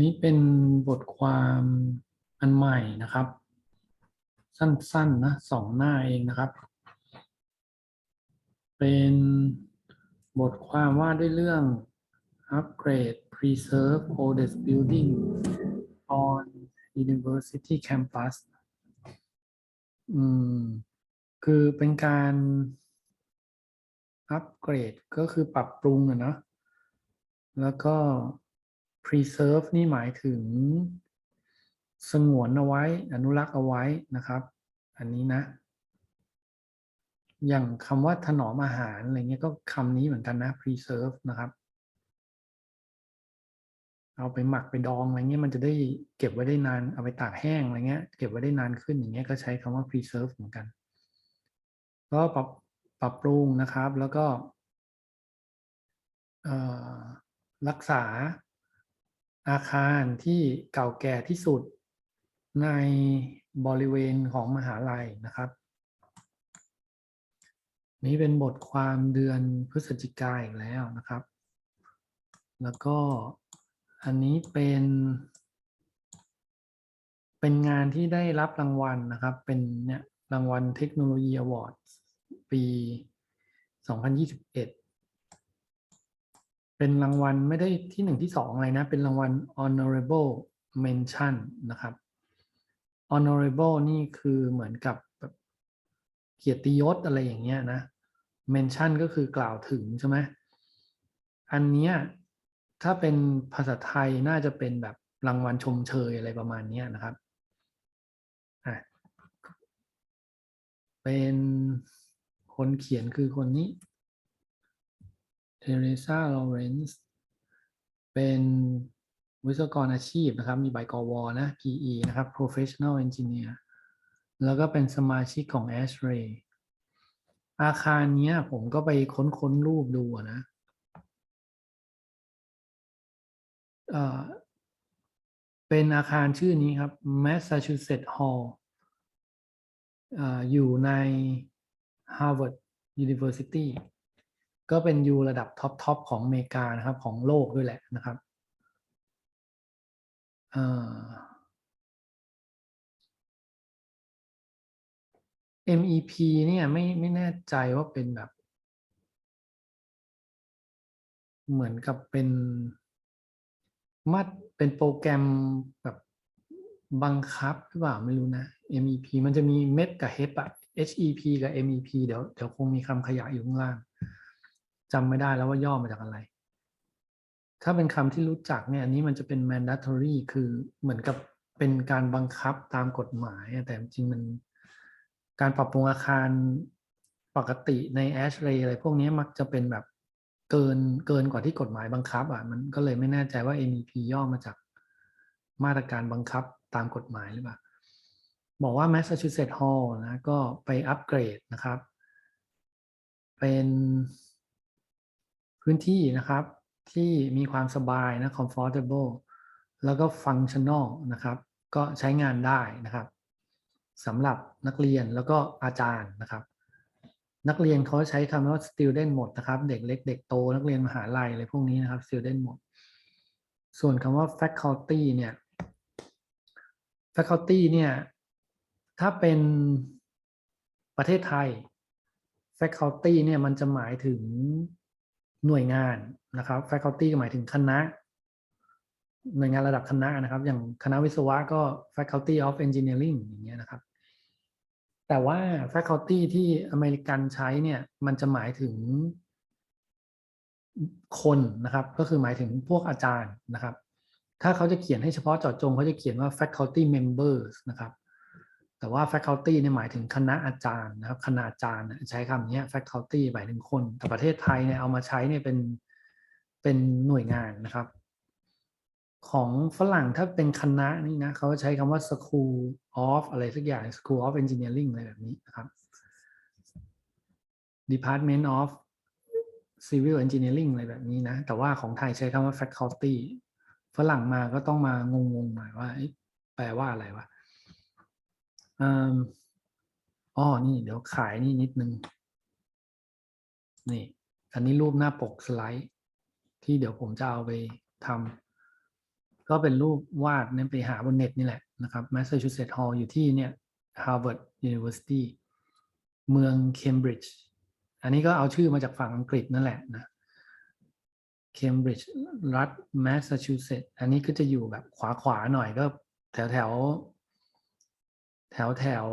นี้เป็นบทความอันใหม่นะครับ สั้นๆนะสองหน้าเองนะครับ เป็นบทความว่าด้วยเรื่อง upgrade preserve oldest building on university campus อืมคือเป็นการอัปเกรดก็คือปรับปรุงอะเนาะแล้วก็ preserve นี่หมายถึง สงวนเอาไว้ อนุรักษ์เอาไว้นะครับ อันนี้นะ อย่างคำว่าถนอมอาหารอะไรเงี้ยก็คำนี้เหมือนกันนะ preserve นะครับ เอาไปหมักไปดองอะไรเงี้ยมันจะได้เก็บไว้ได้นาน เอาไปตากแห้งอะไรเงี้ยเก็บไว้ได้นานขึ้นอย่างเงี้ยก็ใช้คำว่า preserve เหมือนกัน ก็ปรับปรับปรุงนะครับแล้วก็รักษา อาคารที่เก่าแก่ที่สุดในบริเวณของมหาลัยนะครับ นี้เป็นบทความเดือนพฤศจิกายนอีกแล้วนะครับ แล้วก็อันนี้เป็น เป็นงานที่ได้รับรางวัลนะครับ เป็นเนี่ยรางวัลเทคโนโลยีอวอร์ดปี 2021 เป็นรางวัลไม่ได้ที่หนึ่งที่สองอะไรนะ เป็นรางวัล honorable mention นะครับ honorable นี่คือเหมือนกับแบบเกียรติยศอะไรอย่างเงี้ยนะ mention ก็คือกล่าวถึงใช่ไหมอันเนี้ยถ้าเป็นภาษาไทยน่าจะเป็นแบบรางวัลชมเชยอะไรประมาณนี้นะครับอะเป็นคนเขียนคือคนนี้ เทเรซาลอเรนซ์เป็นวิศวกรอาชีพนะครับ มีใบกวนะ PE นะครับ Professional Engineer แล้วก็เป็นสมาชิกของ ASHRAE อาคารเนี้ยผมก็ไปค้นค้นรูปดูนะเออเป็นอาคารชื่อนี้ครับ Massachusetts Hall ออยู่ใน Harvard University ก็เป็นยูระดับท็อปทอปของอเมริกานะครับ ของโลกด้วยแหละนะครับ MEP เนี่ยไม่ไม่แน่ใจว่าเป็นแบบ เหมือนกับเป็นมัดเป็นโปรแกรมแบบบังคับหรือเปล่าไม่รู้นะ MEP มันจะมีเม็ดกับ HEP อะ HEP กับ MEP เดี๋ยวเดี๋ยวคงมีคำขยายอยู่ข้างล่าง จำไม่ได้แล้วว่าย่อมาจากอะไร ถ้าเป็นคำที่รู้จักเนี่ยอันนี้มันจะเป็น mandatory คือเหมือนกับเป็นการบังคับตามกฎหมาย แต่จริงมันการปรับปรุงอาคารปกติใน Ash Ray อะไรพวกนี้มักจะเป็นแบบเกินเกินกว่าที่กฎหมายบังคับอะมันก็เลยไม่แน่ใจว่า MEP ย่อมาจากมาตรการบังคับตามกฎหมายหรือเปล่า บอกว่า Massachusetts Hall นะก็ไปอัปเกรดนะครับ เป็น พื้นที่นะครับที่มีความสบายนะ comfortable แล้วก็ functional นะครับ ก็ใช้งานได้นะครับสำหรับนักเรียนแล้วก็อาจารย์นะครับ นักเรียนเขาใช้คำว่า student หมดนะครับ เด็กเล็กเด็กโต นักเรียนมหาลัยอะไรพวกนี้นะครับ student หมด ส่วนคำว่า faculty เนี่ย faculty เนี่ย ถ้าเป็นประเทศไทย faculty เนี่ยมันจะหมายถึง หน่วยงานนะครับ faculty ก็หมายถึงคณะ หน่วยงานระดับคณะนะครับ อย่างคณะวิศวะก็ faculty of engineering อย่างเงี้ยนะครับ แต่ว่า faculty ที่อเมริกันใช้เนี่ย มันจะหมายถึงคนนะครับ ก็คือหมายถึงพวกอาจารย์นะครับ ถ้าเขาจะเขียนให้เฉพาะเจาะจงเขาจะเขียนว่า faculty members นะครับ แต่ว่า faculty เนี่ยหมายถึงคณะอาจารย์นะครับคณะอาจารย์ใช้คำนี้ faculty หมายถึงคนแต่ประเทศไทยเนี่ยเอามาใช้เนี่ยเป็นเป็นหน่วยงานนะครับ ของฝรั่งถ้าเป็นคณะนี่นะเขาใช้คำว่า school of อะไรสักอย่าง school of engineering อะไรแบบนี้นะครับ department of civil engineering อะไรแบบนี้นะ แต่ว่าของไทยใช้คำว่า faculty ฝรั่งมาก็ต้องมางงๆหน่อยว่าแปลว่าอะไรวะ อ๋อ นี่เดี๋ยวขายนี่นิดนึง นี่ อันนี้รูปหน้าปกสไลด์ ที่เดี๋ยวผมจะเอาไปทำก็เป็นรูปวาดเนี่ยไปหาบนเน็ตนี่แหละนะครับ Massachusetts Hall อยู่ที่เนี่ย Harvard University เมืองเคมบริดจ์อันนี้ก็เอาชื่อมาจากฝั่งอังกฤษนั่นแหละนะเคมบริดจ์รัฐแมสซาชูเซตส์อันนี้ก็จะอยู่แบบขวาขวาๆหน่อยก็แถวแถว แถวแถว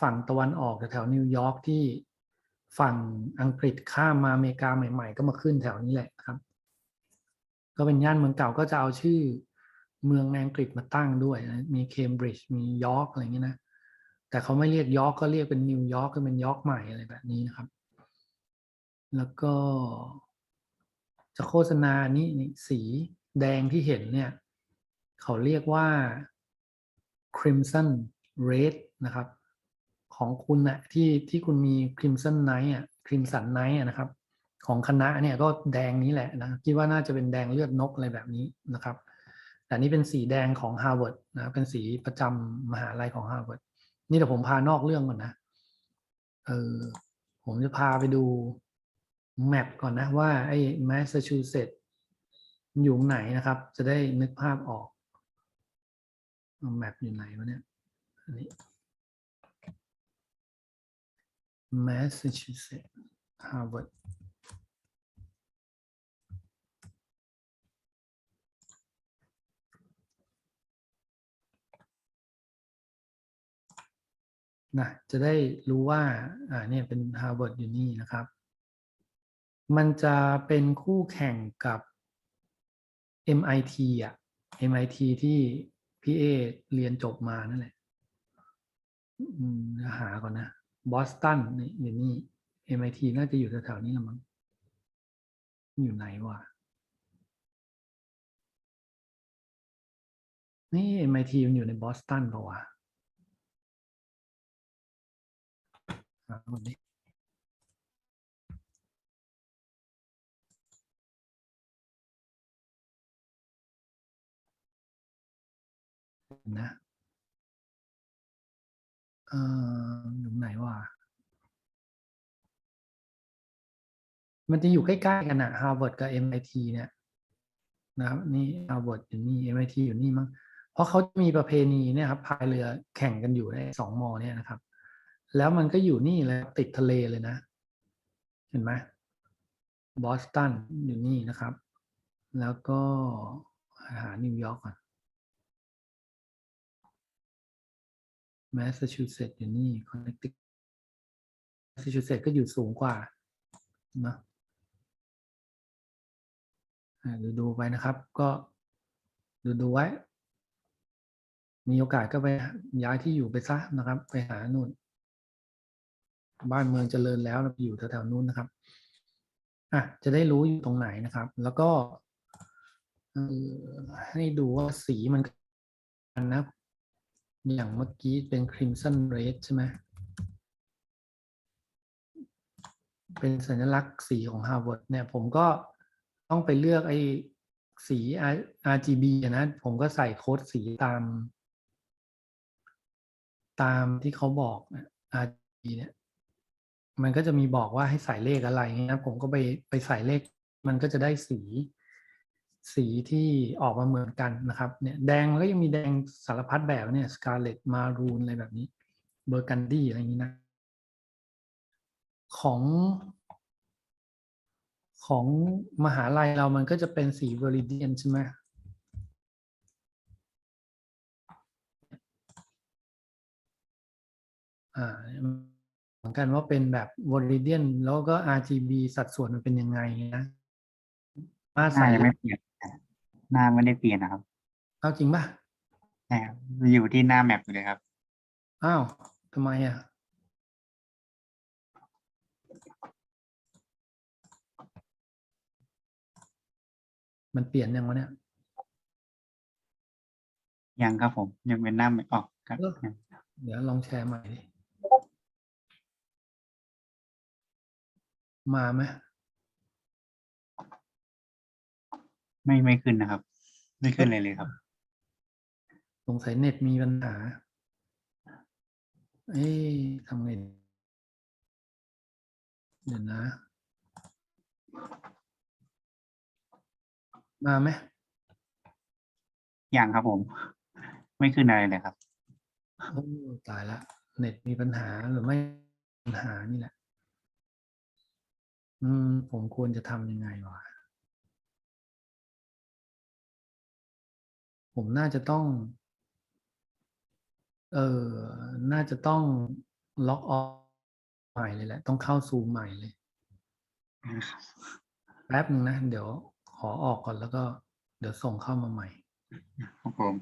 ฝั่งตะวันออกแถวแวนิวยอร์กที่ฝั่งอังกฤษข้ามมาอเมริกาใหม่ ๆ ก็มาขึ้นแถวนี้แหละครับ ก็เป็นย่านเมืองเก่าก็จะเอาชื่อเมืองในอังกฤษมาตั้งด้วยนะมีเคมบริดจ์มียอร์กอะไรอย่างนี้นะแต่เขาไม่เรียกยอร์กก็เรียกเป็นนิวยอร์กก็เป็นยอร์กใหม่อะไรแบบนี้นะครับ แล้วก็จะโฆษณานี้นี่สีแดงที่เห็นเนี่ย เขาเรียกว่า crimson red นะครับ ของคุณนะที่ที่คุณมี crimson night อะ crimson night อะนะครับ ของคณะเนี่ยก็แดงนี้แหละนะคิดว่าน่าจะเป็นแดงเลือดนกอะไรแบบนี้นะครับแต่นี่เป็นสีแดงของ Harvard นะเป็นสีประจำมหาลัยของ Harvard นี่เดี๋ยวผมพานอกเรื่องก่อนนะเออผมจะพาไปดูแมปก่อนนะว่าไอ้แมสซาชูเซตส์อยู่ไหนนะครับ จะได้นึกภาพออกแมปอยู่ไหนวะเนี่ย นนี้ Massachusetts Harvard นะจะได้รู้ว่าอ่าเนี่ยเป็น Harvard อยู่นี่นะครับ มันจะเป็นคู่แข่งกับ MIT อะ MIT ที่พี่เอเรียนจบมานั่นแหละ หาก่อนนะบอสตันนี่อยู่นี่ MIT น่าจะอยู่แถวๆนี้ละมั้งอยู่ไหนวะนี่ MIT มันอยู่ในบอสตันปล่าวะหาก่อนดินะ เอ่ออยู่ไหนวะมันจะอยู่ใกล้ๆกันอะ Harvard กับ MIT เนี่ยนะครับนี่ Harvard อยู่นี่ MIT อยู่นี่มั้งเพราะเขาจะมีประเพณีเนี่ยครับพายเรือแข่งกันอยู่ในสองมอเนี่ยนะครับ แล้วมันก็อยู่นี่เลยติดทะเลเลยนะ เห็นไหมบอสตันอยู่นี่นะครับ แล้วก็หานิวยอร์กก่อน แมสซาชูเซตส์อยู่นี่คอนเนคติแมสซาชูเซตส์ก็อยู่สูงกว่านะดูดูไปนะครับ ก็ดูดูไว้ มีโอกาสก็ไปย้ายที่อยู่ไปซะนะครับ ไปหานู่น บ้านเมืองเจริญแล้วเราไปอยู่แถวๆนู้นนะครับอะจะได้รู้อยู่ตรงไหนนะครับ แล้วก็ให้ดูว่าสีมันกันนะ อย่างเมื่อกี้เป็น crimson red ใช่ไหมเป็นสัญลักษณ์สีของ Harvard เนี่ย ผมก็ต้องไปเลือกไอ้สี RGB นะ ผมก็ใส่โค้ดสีตาม ตามที่เขาบอกนะ RGB เนี่ย มันก็จะมีบอกว่าให้ใส่เลขอะไรนะผมก็ไปไปใส่เลข มันก็จะได้สี สีที่ออกมาเหมือนกันนะครับเนี่ยแดงแล้วก็ยังมีแดงสารพัดแบบเนี่ย scarlet maroon อะไรแบบนี้ burgundy อะไรอย่างนี้นะ ของ ของมหาลัยเรามันก็จะเป็นสีเวอริเดียนใช่ไหมอ่าเหมือนกันว่าเป็นแบบวอริเดียนแล้วก็ RGB สัดส่วนมันเป็นยังไงนะมาใส่ไม่เปลี่ยน หน้าไม่ได้เปลี่ยนนะครับ เอาจริงป่ะใช่ครับอยู่ที่หน้าแมปอยู่เลยครับ อ้าวทำไมอะ มันเปลี่ยนยังวะเนี่ย ยังครับผมยังเป็นหน้าแมปออกครับเออเดี๋ยวลองแชร์ใหม่ดิมาไหม ไม่ไม่ขึ้นนะครับ ไม่ขึ้นเลยเลยครับ สงสัยเน็ตมีปัญหา เอ๊ะทำไงดีเดี๋ยวนะ มาไหมยังครับผม ไม่ขึ้นอะไรเลยครับโอ้ตายละ เน็ตมีปัญหาหรือไม่ปัญหานี่แหละ อืม ผมควรจะทำยังไงวะ ผมน่าจะต้อง เออน่าจะต้องล็อกออฟใหม่เลยแหละ ต้องเข้าซูมใหม่เลยแป๊บนึงนะ เดี๋ยวขอออกก่อนแล้วก็ เดี๋ยวส่งเข้ามาใหม่ครับผม